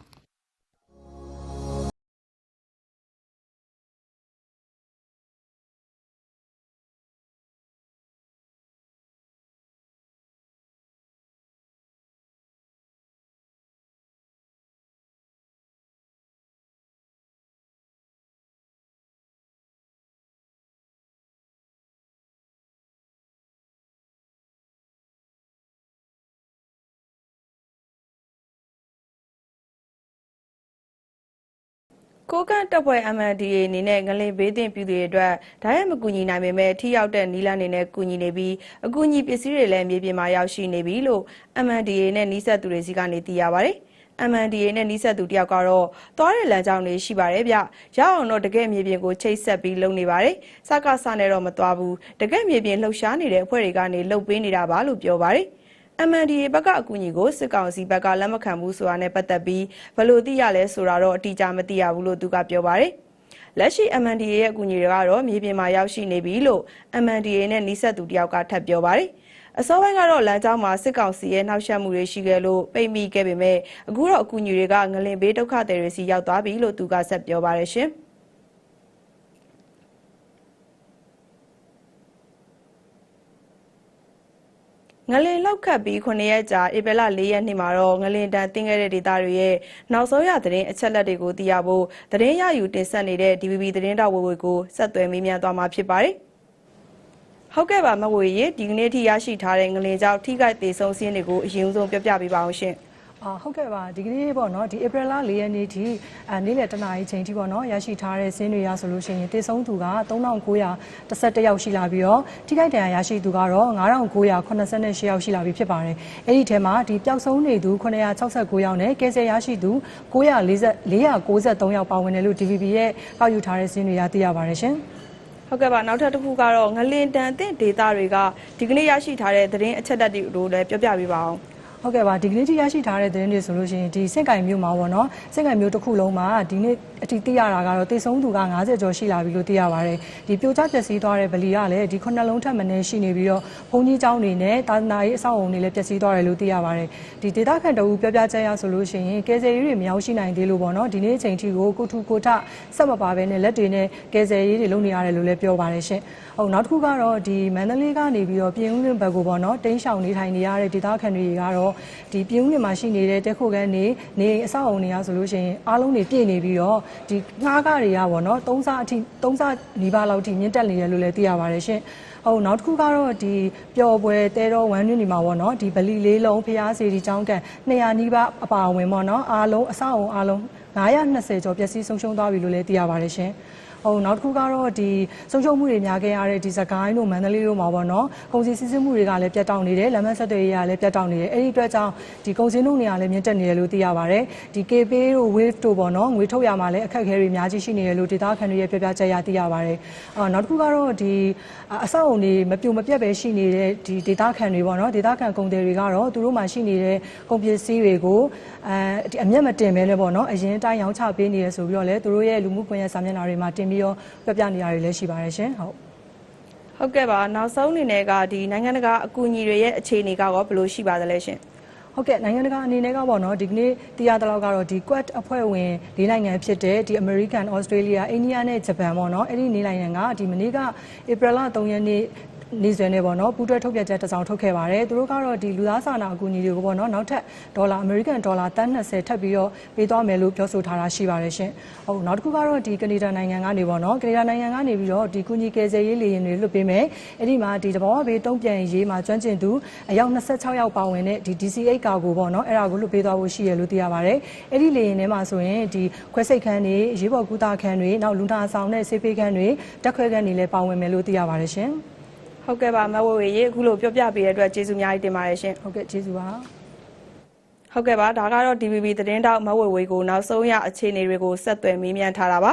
ကိုကန့်တပ်ဖွဲ့ MNDA အနေနဲ့ငလင်ဘေးသင့်ပြည်သူတွေအတွက်ဓာတ်ရိုက်မကူညီနိုင်ပေမဲ့ထိရောက်တဲ့နီလန်းနေနဲ့ကူညီနေပြီးအကူအညီပစ္စည်းတွေလည်းမြေပြင်မှာရောက်ရှိနေပြီလို့ MNDA နဲ့နှိစက်သူတွေစီကနေသိရပါဗျ။ MNDA နဲ့နှိစက်သူတယောက်ကတော့သွားတဲ့လမ်းကြောင်းတွေရှိပါတယ်ဗျ။ရအောင်တော့တကယ်မြေပြင်ကိုချိတ်ဆက်ပြီးလုပ်နေပါတယ်။စကားစနဲ့တော့မသွားဘူး။တကယ်မြေပြင်လှုပ်ရှားနေတဲ့အဖွဲ့တွေကနေလှုပ်ပေးနေတာပါလို့ပြောပါတယ်။ MNDA ဘက်ကအကူအညီကိုစစ်ကောင်စီဘက်ကလက်မခံဘူးဆိုတာနဲ့ပတ်သက်ပြီးဘယ်လိုသိရလဲဆိုတာတော့အတိအကျမသိရဘူးလို့သူကပြောပါတယ်။လက်ရှိ MNDA ရဲ့အကူအညီတွေကတော့မြေပြင်မှာရောက်ရှိနေပြီလို့ MNDA နဲ့နှိစက်သူတယောက်ကထပ်ပြောပါတယ်။အစောပိုင်းကတော့လမ်းကြောင်းမှာစစ်ကောင်စီရဲ့နှောက်ယှက်မှုတွေရှိခဲ့လို့ပိတ်မိခဲ့ပေမဲ့အခုတော့အကူအညီတွေကငလင်ဘေးဒုက္ခသည်တွေစီရောက်သွားပြီလို့သူကဆက်ပြောပါတယ်ရှင်။ ငလင်လောက်ခတ်ပြီး9ရက်ကြာဧပြီလ4ရက်နေ့မှာတော့ငလင်တန်တင်ခဲ့တဲ့ဒေသတွေရဲ့နောက်ဆုံးရသတင်းအချက်လက်တွေကိုသိရဖို့သတင်းရယူတင်ဆက်နေတဲ့ DVB သတင်းတောက်ဝေဝေကိုဆက်သွယ်မေးမြန်းသွားမှာဖြစ်ပါတယ်။ဟုတ်ကဲ့ပါမဝေရေဒီကနေ့ထိရရှိထားတဲ့ငလင်ကြောင့်ထိခိုက်ဒေဆုံးစင်းတွေကိုအရင်ဆုံးပြောပြပေးပါအောင်ရှင်။ အာဟုတ်ကဲ့ပါဒီကနေ့ပေါ့နော်ဒီဧပြီလ4ရက်နေ့ထိအဲနေ့လယ်တနာရီချိန်ထိပေါ့နော်ရရှိထားတဲ့စင်းတွေရဆိုလို့ရှိရင်တည်ဆုံးသူက3911ယောက်ရှိလာပြီးတော့ထိခိုက်ဒဏ်ရာရရှိသူကတော့9988ယောက်ရှိလာပြီဖြစ်ပါတယ်အဲ့ဒီထဲမှာဒီပျောက်ဆုံးနေသူ969ယောက်နဲ့ကယ်ဆယ်ရရှိသူ940 493ယောက်ပါဝင်တယ်လို့ DVB ရဲ့ကောက်ယူထားတဲ့စင်းတွေရသိရပါတယ်ရှင်ဟုတ်ကဲ့ပါနောက်ထပ်တစ်ခုကတော့ငလင်တန်အသင့်ဒေတာတွေကဒီကနေ့ရရှိထားတဲ့သတင်းအချက်အလက်တွေကိုလည်းပြောပြပေးပါအောင် ဟုတ်ကဲ့ပါဒီကနေ့ထိရရှိထားတဲ့သတင်းတွေဆိုလို့ရှိရင်ဒီစင့်ကင်မြို့မှာပေါ့နော်စင့်ကင်မြို့တစ်ခုလုံးမှာဒီနေ့ အထိသိရတာကတော့တေဆုံးသူက90ကျော်ရှိလာပြီလို့သိရပါတယ်ဒီပြိုကျပျက်စီးသွားတဲ့ဗလီကလည်းဒီခုနှစ်လုံးထပ်မင်းရှိနေပြီးတော့ဘုန်းကြီးကျောင်းတွေနဲ့တာသနာရေးအဆောက်အုံတွေလည်းပျက်စီးသွားတယ်လို့သိရပါတယ်ဒီဒေတာခန့်တအူပြောပြချက်ရဆိုလို့ရှိရင်ကယ်ဆယ်ရေးတွေမရောက်ရှိနိုင်သေးလို့ပေါ့နော်ဒီနေ့အချိန်ထိကိုကိုထူကိုထဆက်မပါဘဲနဲ့လက်တွေနဲ့ကယ်ဆယ်ရေးတွေလုပ်နေရတယ်လို့လည်းပြောပါတယ်ရှင်ဟုတ်နောက်တစ်ခုကတော့ဒီမန္တလေးကနေပြီးတော့ပြင်ဦးလွင်ဘက်ကိုပေါ့နော်တင်းရှောင်နေထိုင်နေရတဲ့ဒေတာခန့်တွေကတော့ဒီပြင်ဦးလွင်မှာရှိနေတဲ့တက်ခုတ်ကန်းနေနေအဆောက်အုံတွေကဆိုလို့ရှိရင်အားလုံးတွေပြည့်နေပြီးတော့ဒီငှားကားတွေကပေါ့နော်သုံးစားအထိသုံးစားနီးပါးလောက်ထိမြင့်တက်နေတယ်လို့လည်းသိရပါတယ်ရှင်ဟုတ်နောက်တစ်ခုကတော့ဒီပျော်ပွဲတဲတော်ဝမ်းတွင်းဒီမှာပေါ့နော်ဒီဗလီလေးလုံးဖျားစီဒီចောင်းကန်200နီးပါးအပါအဝင်ပေါ့နော်အားလုံးအဆောက်အုံအားလုံး920ကျော်ပျက်စီးဆုံးရှုံးသွားပြီလို့လည်းသိရပါတယ်ရှင် ဟိုနောက်တစ်ခုကတော့ဒီဆုံးရှုံးမှုတွေများခဲ့ရတဲ့ဒီစကိုင်းတို့မန္တလေးတို့မှာပေါ့နော်ကုန်စည်စည်းစိမ်မှုတွေကလည်းပြတ်တောက်နေတယ်လမ်းမဆက်သွယ်ရေးကလည်းပြတ်တောက်နေတယ်အဲ့ဒီအတွက်ကြောင့်ဒီကုန်စည်နှုန်းတွေကလည်းမြင့်တက်နေတယ်လို့သိရပါတယ်ဒီ KP တို့ Wave တို့ပေါ့နော်ငွေထုတ်ရမှာလည်းအခက်အခဲတွေအများကြီးရှိနေတယ်လို့ဒေတာခန်တွေရဲ့ပြပြချက်ရသိရပါတယ်အော်နောက်တစ်ခုကတော့ဒီအဆောက်အုံတွေမပြိုမပြတ်ပဲရှိနေတဲ့ဒီဒေတာခန်တွေပေါ့နော်ဒေတာခန်ကုန်တယ်တွေကတော့သူတို့မှာရှိနေတဲ့ကုန်ပစ္စည်းတွေကိုအဲဒီအမျက်မတင်ပဲနဲ့ပေါ့နော်အရင်တိုင်းရောင်းချပေးနေရဆိုပြီးတော့လေသူတို့ရဲ့လူမှုကွန်ရက်စာမျက်နှာတွေမှာတင်ပြီးတော့ပြပြနေရတွေလည်းရှိပါတယ်ရှင်ဟုတ်ဟုတ်ကဲ့ပါနောက်ဆုံးအနေနဲ့ကဒီနိုင်ငံတကာအကူအညီတွေရဲ့အခြေအနေကရောဘယ်လိုရှိပါသလဲရှင်ဟုတ်ကဲ့နိုင်ငံတကာအနေနဲ့ကပေါ့နော်ဒီကနေ့တရားတလောက်ကတော့ဒီ Quad အဖွဲ့ဝင်၄နိုင်ငံဖြစ်တဲ့ဒီ American, Australia, India နဲ့ Japan ပေါ့နော်အဲ့ဒီ၄နိုင်ငံကဒီမနေ့ကဧပြီလ3ရက်နေ့ နေစွဲနေပေါ့နော်ပူးတွဲထုတ်ပြန်ချက်တစ်စောင်ထုတ်ခဲ့ပါတယ်သူတို့ကတော့ဒီလူသားစာနာအကူအညီတွေကိုပေါ့နော်နောက်ထပ်ဒေါ်လာအမေရိကန်ဒေါ်လာတန်း20ထပ်ပြီးတော့ပေးသွားမယ်လို့ပြောဆိုထားတာရှိပါတယ်ရှင်ဟုတ်နောက်တစ်ခုကတော့ဒီကနေဒါနိုင်ငံကနေပေါ့နော်ကနေဒါနိုင်ငံကနေပြီးတော့ဒီကူညီကယ်ဆယ်ရေးလေယာဉ်တွေလွှတ်ပေးမယ်အဲ့ဒီမှာဒီတဘောဘေးတုံးပြန်ရေးမှာကျွမ်းကျင်သူအယောက်26ယောက်ပါဝင်တဲ့ဒီ DC8 ကာကိုပေါ့နော်အဲ့ဒါကိုလွှတ်ပေးသွားဖို့ရှိရလို့သိရပါတယ်အဲ့ဒီလေယာဉ်ထဲမှာဆိုရင်ဒီခွဲစိတ်ခန်းတွေရေးပေါ်ကူတာခန်းတွေနောက်လူနာဆောင်တဲ့ဆေးပေးခန်းတွေတက်ခွဲခန်းတွေလည်းပါဝင်မယ်လို့သိရပါတယ်ရှင် ဟုတ်ကဲ့ပါမဝဝေရေအခုလိုပြောပြပေးတဲ့အတွက်ကျေးဇူးအများကြီးတင်ပါတယ်ရှင်ဟုတ်ကဲ့ကျေးဇူးပါဟုတ်ကဲ့ပါဒါကတော့ DVB သတင်းတောက်မဝေဝေကိုနောက်ဆုံးရအခြေအနေတွေကိုဆက်သွယ်မေးမြန်းထားတာပါ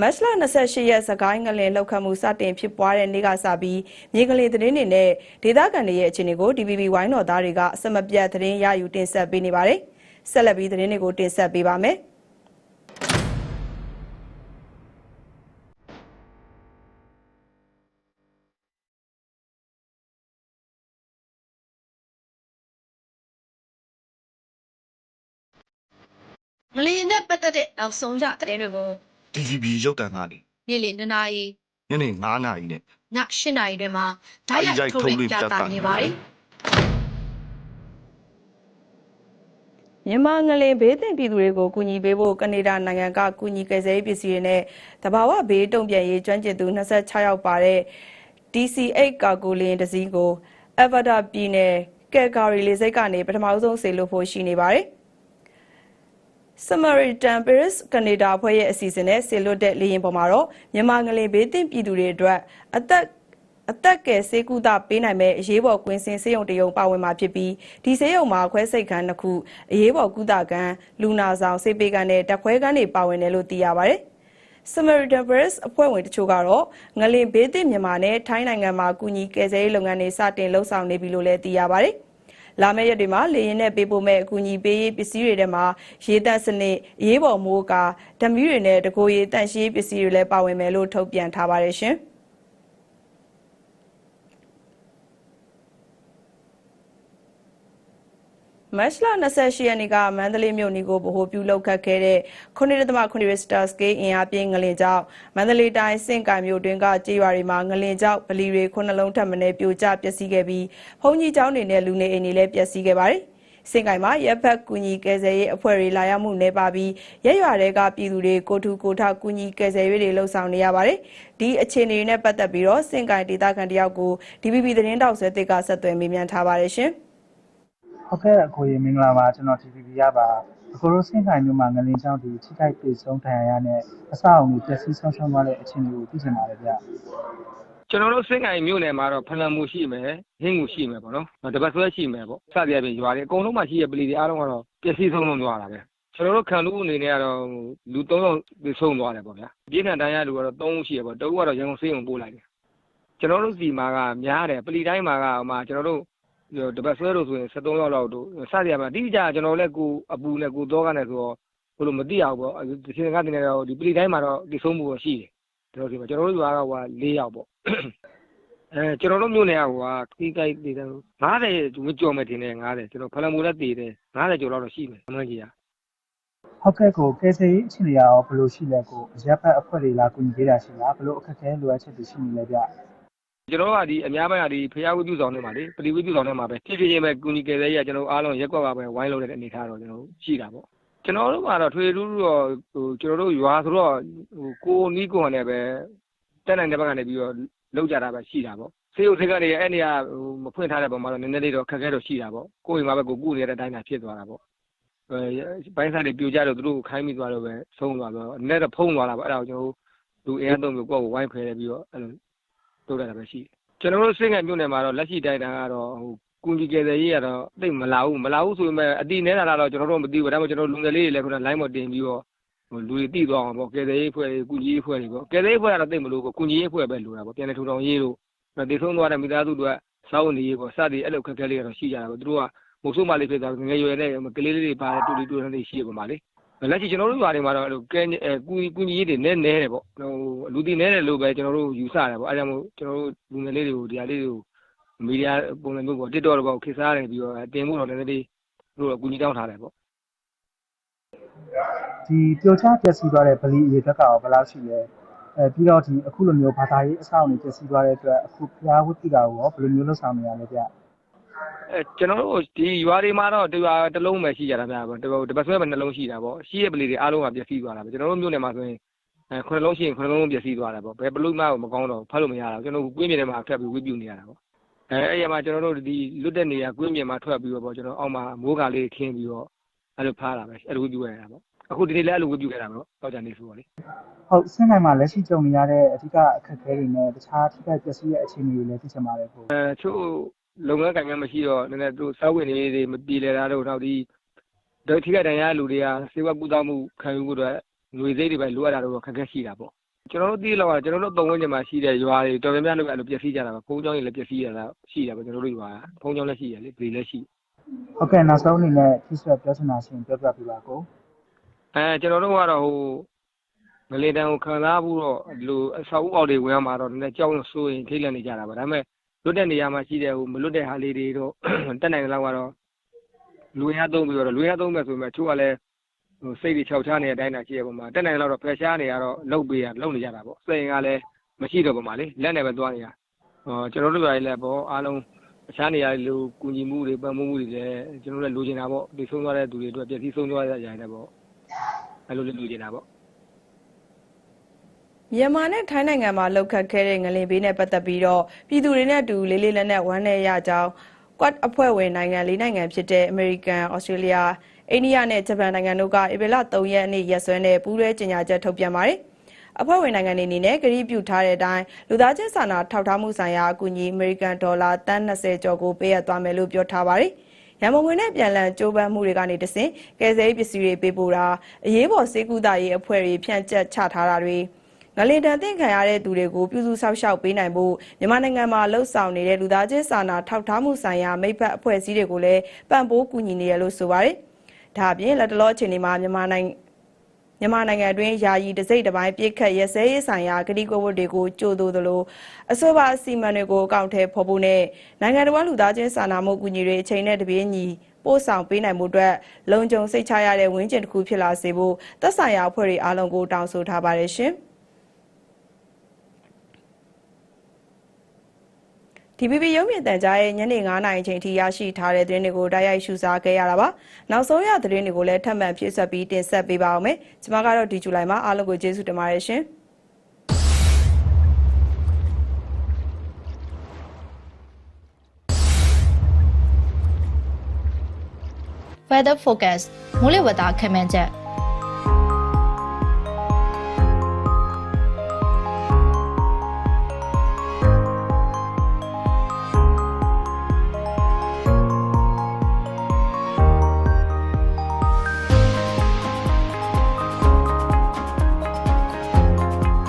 မတ်လ28ရက်စကိုင်းငလင်လောက်ခတ်မှုစတင်ဖြစ်ပွားတဲ့နေ့ကစပြီးမြေကလေးသတင်းတွေနဲ့ဒေသခံတွေရဲ့အခြေအနေကို DVB ဝိုင်းတော်သားတွေကအစမပြတ်သတင်းရယူတင်ဆက်ပေးနေပါတယ်ဆက်လက်ပြီးသတင်းတွေကိုတင်ဆက်ပေးပါမယ် တ်သက်တဲ့နောက်ဆုံးရတဲ့တွေကို DVB ရုပ်တံကနေနေ့လည်2နာရီညနေ9:00နာရီနဲ့ည8နာရီတွေမှာဓာတ်ရိုက်ထုတ်လွှင့်ပြသနေပါတယ်မြန်မာငလင်ဘေးသင့်ပြည်သူတွေကိုကူညီပေးဖို့ကနေဒါနိုင်ငံကကူညီကယ်ဆယ်ရေးပစ္စည်းတွေနဲ့တဘာဝဘေးတုံ့ပြန်ရေးကျွမ်းကျင်သူ26ယောက်ပါတဲ့ DC8 ကာကူလင်းတစ်စီးကို Alberta ပြည်နယ်ကယ်ဂါရီလေဆိပ်ကနေပထမဆုံးဆေလွှတ်ဖို့ရှိနေပါတယ်။ Samaritan Paris ကနေဒါအဖွဲ့ရဲ့အစီအစဉ်နဲ့ဆေလွတ်တဲ့လေယာဉ်ပေါ်မှာတော့မြန်မာငလင်ဘေးသင့်ပြည်သူတွေအတွက်အသက်အသက်ကယ်ဆေးကုသပေးနိုင်မဲ့အရေးပေါ်ကွင်းစင်ဆေးရုံတရုံပါဝင်မှာဖြစ်ပြီးဒီဆေးရုံမှာခွဲစိတ်ခန်းတစ်ခုအရေးပေါ်ကုသခန်းလူနာဆောင်ဆေးပေးခန်းနဲ့တက်ခွဲခန်းတွေပါဝင်တယ်လို့သိရပါတယ်။ Samaritan Press အဖွဲ့ဝင်တချို့ကတော့ငလင်ဘေးသင့်မြန်မာနဲ့ထိုင်းနိုင်ငံမှာကူညီကယ်ဆယ်ရေးလုပ်ငန်းတွေစတင်လှုပ်ဆောင်နေပြီလို့လည်းသိရပါတယ်။ လာမယ့်ရက်တွေမှာလေရင်နဲ့ပေးပို့မဲ့အကူအညီပေးရေးပစ္စည်းတွေထဲမှာရေတပ်စနစ်အရေးပေါ်မိုးကာဓမီတွေနဲ့တကိုယ်ရေးတန့်ရှင်းရေးပစ္စည်းတွေလည်းပါဝင်မယ်လို့ထုတ်ပြန်ထားပါတယ်ရှင်။ မတ်လ28ရက်နေ့ကမန္တလေးမြို့နီကိုဗဟိုပြုလုပ်ခတ်ခဲ့တဲ့9.9 Richter scale အင်အားပြင်းငလင်ကြောင့်မန္တလေးတိုင်းစင့်ကံမြို့တွင်ကကြေးရွာတွေမှာငလင်ကြောင့်ဗလီတွေခုနှလုံးထပ်မံပြိုကျပျက်စီးခဲ့ပြီးဘုံကြီးကျောင်းတွေနဲ့လူနေအိမ်တွေလည်းပျက်စီးခဲ့ပါတယ်။စင်ကိုင်မှာရပ်ဖက်ကူညီကယ်ဆယ်ရေးအဖွဲ့တွေလာရောက်မှုနေပါပြီးရက်ရွာတွေကပြည်သူတွေကိုထူကိုထကူညီကယ်ဆယ်ရေးတွေလှုပ်ဆောင်နေရပါတယ်။ဒီအခြေအနေတွေနဲ့ပတ်သက်ပြီးတော့စင်ကိုင်ဒေသခံတယောက်ကို DVB သတင်းတောက်ဆွဲတစ်ကဆက်သွယ်မေးမြန်းထားပါတယ်ရှင်။ ဟုတ်ကဲ့အကိုရေမင်္ဂလာပါကျွန်တော် TVB ရပါအကိုတို့စင်ခိုင်မြို့မှာငလင်ချောင်းဒီထိခိုက်ပြေဆုံးဒဏ်ရာရနဲ့အဆောက်အုံတွေပျက်စီးဆုံးရှုံးသွားတဲ့အခြေအနေကိုသိချင်ပါတယ်ဗျကျွန်တော်တို့စင်ကိုင်မြို့နယ်မှာတော့ဖလံမူရှိမယ်ဟင်းငူရှိမယ်ပေါ့နော်တပတ်ဆွဲရှိမယ်ပေါ့စသည်အပြင်ရွာတွေအကုန်လုံးမှာရှိတဲ့ပလီတွေအားလုံးကတော့ပျက်စီးဆုံးလုံးသွားတာပဲကျွန်တော်တို့ခံလူအနေနဲ့ကတော့လူ၃ယောက်ပြေဆုံးသွားတယ်ပေါ့ဗျာပြည်ခံတန်းရလူကတော့၃ဦးရှိရပေါ့တဦးကတော့ရန်ကုန်စေးရုံပို့လိုက်တယ်ကျွန်တော်တို့စီမှာကများတယ်ပလီတိုင်းမှာကဟိုမှာကျွန်တော်တို့ တပတ်ဆွဲလို့ဆိုရင်73ယောက်လောက်တို့စသည်အပြင်တိကျကျွန်တော်လည်းကိုအပူနဲ့ကိုတော့ကနေဆိုတော့ဘယ်လိုမသိအောင်ပေါ့ဒီချိန်ကတည်းကတော့ဒီပလီတိုင်းမှာတော့ဒီဆုံးမှုရှိတယ်ကျွန်တော်ဒီမှာကျွန်တော်တို့ရွာကဟို၄ယောက်ပေါ့အဲကျွန်တော်တို့မြို့နယ်ကဟိုကခီးကိုက်တည်တယ်90ဝကြော်မယ်ထင်တယ်90ကျွန်တော်ဖလံမူလည်းတည်တယ်90ကျော်လောက်တော့ရှိမယ်အမှန်ကြီးอ่ะဟုတ်ကဲ့ကိုကယ်ဆယ်ရေးအခြေအနေရောဘယ်လိုရှိလဲကိုအရက်ဖက်အဖွဲ့တွေလာကူညီပေးတာရှိလားဘယ်လိုအခက်အခဲလိုအပ်ချက်တွေရှိနေလဲဗျ ကျွန်တော်တို့ကဒီအများပိုင်းကဒီဖျားဝတ်ပြုဆောင်နေမှာလေပလီဝတ်ပြုဆောင်နေမှာပဲဖြစ်ဖြစ်ချင်းပဲကုညီကယ်ဆယ်ရေးကကျွန်တော်အားလုံးရက်ကွက်ပါပဲဝိုင်းလို့တဲ့အနေထားတော့ကျွန်တော်တို့ရှိတာပေါ့ကျွန်တော်တို့ကတော့ထွေထူးထူးတော့ဟိုကျွန်တော်တို့ရွာဆိုတော့ဟိုကိုနီးကိုဟန်နဲ့ပဲတက်နိုင်တဲ့ဘက်ကနေပြီးတော့လောက်ကြတာပဲရှိတာပေါ့စေယုတ်စေကနေအဲ့နေရာဟိုမဖွင့်ထားတဲ့ပုံမှာတော့နည်းနည်းလေးတော့ခက်ခဲတော့ရှိတာပေါ့ကိုယ်အိမ်မှာပဲကိုကုနေတဲ့အတိုင်းသာဖြစ်သွားတာပေါ့အဲဘိုင်းစားတွေပြိုကြတော့သူတို့ခိုင်းမိသွားတော့ပဲဆုံးသွားတော့နည်းတော့ဖုံးသွားတာပေါ့အဲ့ဒါကိုကျွန်တော်တို့လူအင်အားသုံးပြီးကိုယ့်ကိုဝိုင်းဖယ်ပြီးတော့အဲ့လို လုပ်ရတာပဲရှိတယ်ကျွန်တော်တို့စင်ငံမြို့နယ်မှာတော့လက်ရှိတိုင်းတာကတော့ဟိုကုညီကယ်ဆယ်ရေးကတော့သိမလာဘူးမလာဘူးဆိုပေမဲ့အတိနဲလာတာတော့ကျွန်တော်တို့မသိဘူးဒါပေမဲ့ကျွန်တော်လူငယ်လေးတွေလည်းခုန line မတင်ပြီးတော့ဟိုလူတွေတိသွားအောင်ပေါ့ကယ်ဆယ်ရေးအဖွဲ့တွေကုညီရေးအဖွဲ့တွေပေါ့ကယ်ဆယ်ရေးအဖွဲ့ကတော့သိမလို့ပေါ့ကုညီရေးအဖွဲ့ပဲလိုတာပေါ့ပြန်လည်ထူထောင်ရေးတို့တည်ဆုံးသွားတဲ့မိသားစုတွေကစောင်းနေရေးပေါ့စသည်အဲ့လိုခက်ခဲလေးကတော့ရှိကြတာပေါ့သူတို့ကမုတ်ဆိုးမလေးဖြစ်သွားငယ်ရွယ်နဲ့ကလေးလေးတွေပါတယ်တူတူတူလေးရှိရပါမှာလေ လက်ရှိကျွန်တော်တို့ရွာတွေမှာတော့အဲ့လိုကဲအဲကုကုညီရေးတွေနည်းနည်းတယ်ပေါ့ဟိုလူတီနည်းတယ်လို့ပဲကျွန်တော်တို့ယူဆတယ်ပေါ့အဲဒါကြောင့်မို့ကျွန်တော်တို့လူငယ်လေးတွေကိုဒီဟာလေးတွေကိုမီဒီယာပုံစံမျိုးပေါ့ TikTok တော့ပေါ့ခေတ်စားတယ်ပြီးတော့တင်ဖို့တော့နည်းနည်းလေးတို့တော့ကူညီတောင်းထားတယ်ပေါ့ဒီပျော်ချပျက်စီးသွားတဲ့ဗလီအရေးတက်ကရောဘယ်လောက်ရှိလဲအဲပြီးတော့ဒီအခုလိုမျိုးဘာသာရေးအဆောက်အအုံတွေပျက်စီးသွားတဲ့အတွက်အခုဖျားဝတ်ပြုတာကိုရောဘယ်လိုမျိုးလုပ်ဆောင်နေရလဲဗျ အဲကျွန်တော်တို့ဒီရွာတွေမှာတော့တရွာတစ်လုံးပဲရှိကြတာများပေါ့တပတ်ဆွဲပဲနှလုံးရှိတာပေါ့ရှိရဲ့ပလီတွေအားလုံးကပျက်စီးသွားတာပဲကျွန်တော်တို့မြို့နယ်မှာဆိုရင်အဲခုနှလုံးရှိရင်ခုနှလုံးပျက်စီးသွားတာပေါ့ဘယ်ပလုမှမကောင်းတော့ဖတ်လို့မရတော့ကျွန်တော်ကွင်းမြေထဲမှာထပ်ပြီးဝိပြုနေရတာပေါ့အဲအဲ့ရမှာကျွန်တော်တို့ဒီလွတ်တဲ့နေရာကွင်းမြေမှာထွက်ပြီးတော့ပေါ့ကျွန်တော်အောက်မှာမိုးကာလေးခင်းပြီးတော့အဲ့လိုဖားတာပဲအဲ့လိုဝိပြုရတာပေါ့အခုဒီနေ့လည်းအဲ့လိုဝိပြုခဲ့တာပေါ့တောက်ကြနေဆိုတော့လေဟုတ်စင်နိုင်မှာလက်ရှိကြုံနေရတဲ့အဓိကအခက်အခဲတွေနဲ့တခြားထိခိုက်ပျက်စီးတဲ့အခြေအနေတွေလည်းသိချင်ပါတယ်ကိုအဲချို့ လုပ်ငန်းကိုင်ငန်းမရှိတော့နည်းနည်းသူစောက်ဝင်နေတွေမပြေလည်တာတော့နောက်ဒီဒေါထိခိုက်ဒဏ်ရာရလူတွေကစေဝကုသမှုခံယူဖို့အတွက်ငွေစိတ်တွေပဲလိုအပ်တာတော့ခက်ခဲရှိတာပေါ့ကျွန်တော်တို့သိလောက်ကျွန်တော်တို့ပုံဝင်ကျင်မှာရှိတဲ့ရွာတွေတော်တော်များများလည်းအဲ့လိုပျက်စီးကြတာပါဖုံးကြောင်းတွေလည်းပျက်စီးရတာရှိတာပေါ့ကျွန်တော်တို့ရွာဖုံးကြောင်းလည်းရှိရလေဗီလည်းရှိဟုတ်ကဲ့နောက်ဆုံးအနေနဲ့ထိဆွဲပြောချင်တာရှင်ပြောပြပေးပါကိုအဲကျွန်တော်တို့ကတော့ဟိုငလေတန်ကိုခံစားဖို့တော့ဒီလိုအဆောက်အဦအောက်တွေဝင်ရမှာတော့နည်းနည်းကြောက်ရွံ့ဆိုရင်ထိတ်လန့်နေကြတာပါဒါပေမဲ့ လွတ်တဲ့နေရာမှာရှိတဲ့ဟိုမလွတ်တဲ့ဟာလေးတွေတော့တက်နိုင်တဲ့လောက်ကတော့လူရင်းသုံးပြီးတော့လူရင်းသုံးမဲ့ဆိုပေမဲ့ချို့ကလည်းဟိုစိတ်တွေခြောက်ချနေတဲ့အတိုင်းတာရှိရပုံမှာတက်နိုင်တဲ့လောက်တော့ဖယ်ရှားနေရတော့လုတ်ပေးရလုတ်နေကြတာပေါ့စိတ်ကလည်းမရှိတော့ပုံမှာလေလက်နဲ့ပဲသွားနေရဟောကျွန်တော်တို့တွေလည်းပေါ့အားလုံးအခြားနေရာလူကူညီမှုတွေပံ့ပိုးမှုတွေလည်းကျွန်တော်တို့လည်းလိုချင်တာပေါ့ဒီဆုံးသွားတဲ့သူတွေအတွက်ပျက်စီးဆုံးသွားတဲ့ຢာတွေပေါ့အဲ့လိုလေးလိုချင်တာပေါ့ မြန်မာနဲ့ထိုင်းနိုင်ငံမှာလှုပ်ခတ်ခဲ့တဲ့ငလင်ဘေးနဲ့ပတ်သက်ပြီးတော့ပြည်သူတွေနဲ့အတူလေးလေးလက်နက်ဝမ်းနဲ့ရကြောင်း Quad အဖွဲ့ဝင်နိုင်ငံ၄နိုင်ငံဖြစ်တဲ့အမေရိကန်၊ဩစတြေးလျ၊အိန္ဒိယနဲ့ဂျပန်နိုင်ငံတို့ကဧပြီလ3ရက်နေ့ရက်စွဲနဲ့ပူးတွဲကြေညာချက်ထုတ်ပြန်ပါတယ်။အဖွဲ့ဝင်နိုင်ငံတွေအနေနဲ့ကတိပြုထားတဲ့အတိုင်းလူသားချင်းစာနာထောက်ထားမှုဆိုင်ရာအကူအညီအမေရိကန်ဒေါ်လာတန်း20ကျော်ကိုပေးအပ်သွားမယ်လို့ပြောထားပါတယ်။ရန်ကုန်ဝင်နဲ့ပြန်လည်ကြိုးပမ်းမှုတွေကနေတဆင့်ကယ်ဆယ်ရေးပစ္စည်းတွေပေးပို့တာအရေးပေါ်စေကူတာရေးအဖွဲ့တွေဖြန့်ကျက်ချထားတာတွေ ငလင်တန်သင့်ခံရတဲ့သူတွေကိုပြုစုဆောက်ရှောက်ပေးနိုင်ဖို့မြန်မာနိုင်ငံမှာလှုပ်ဆောင်နေတဲ့လူသားချင်းစာနာထောက်ထားမှုဆိုင်ရာမိဘအဖွဲ့အစည်းတွေကိုလည်းပံ့ပိုးကူညီနေရလို့ဆိုပါတယ်။ဒါအပြင်လက်တလောအခြေအနေမှာမြန်မာနိုင်ငံမြန်မာနိုင်ငံအတွင်းယာယီတစိမ့်တစ်ပိုင်းပြစ်ခတ်ရစဲရေးဆိုင်ရာကတိကဝတ်တွေကိုကြိုးသို့သလိုအဆိုပါအစီအမံတွေကိုအကောင့်ထဲဖော်ဖို့နဲ့နိုင်ငံတော်လူသားချင်းစာနာမှုကူညီတွေအချိန်နဲ့တပြေးညီပို့ဆောင်ပေးနိုင်မှုအတွက်လုံခြုံစိတ်ချရတဲ့ဝင်းကျင်တစ်ခုဖြစ်လာစေဖို့သက်ဆိုင်ရာအဖွဲ့တွေအားလုံးကိုတောင်းဆိုထားပါတယ်ရှင်။ DPP ရုပ်မြင်သံကြားရဲ့ညနေ9:00နာရီချိန်ထိရရှိထားတဲ့သတင်းတွေကိုတိုက်ရိုက်ရှုစားခဲ့ရတာပါ။နောက်ဆုံးရသတင်းတွေကိုလည်းထပ်မံဖြည့်ဆွတ်ပြီးတင်ဆက်ပေးပါအောင်မယ်။ကျွန်မကတော့ဒီဇူလိုင်မှာအားလုံးကိုကျေးဇူးတင်ပါတယ်ရှင်။ Weather Focus မိုးလေဝသခန့်မှန်းချက်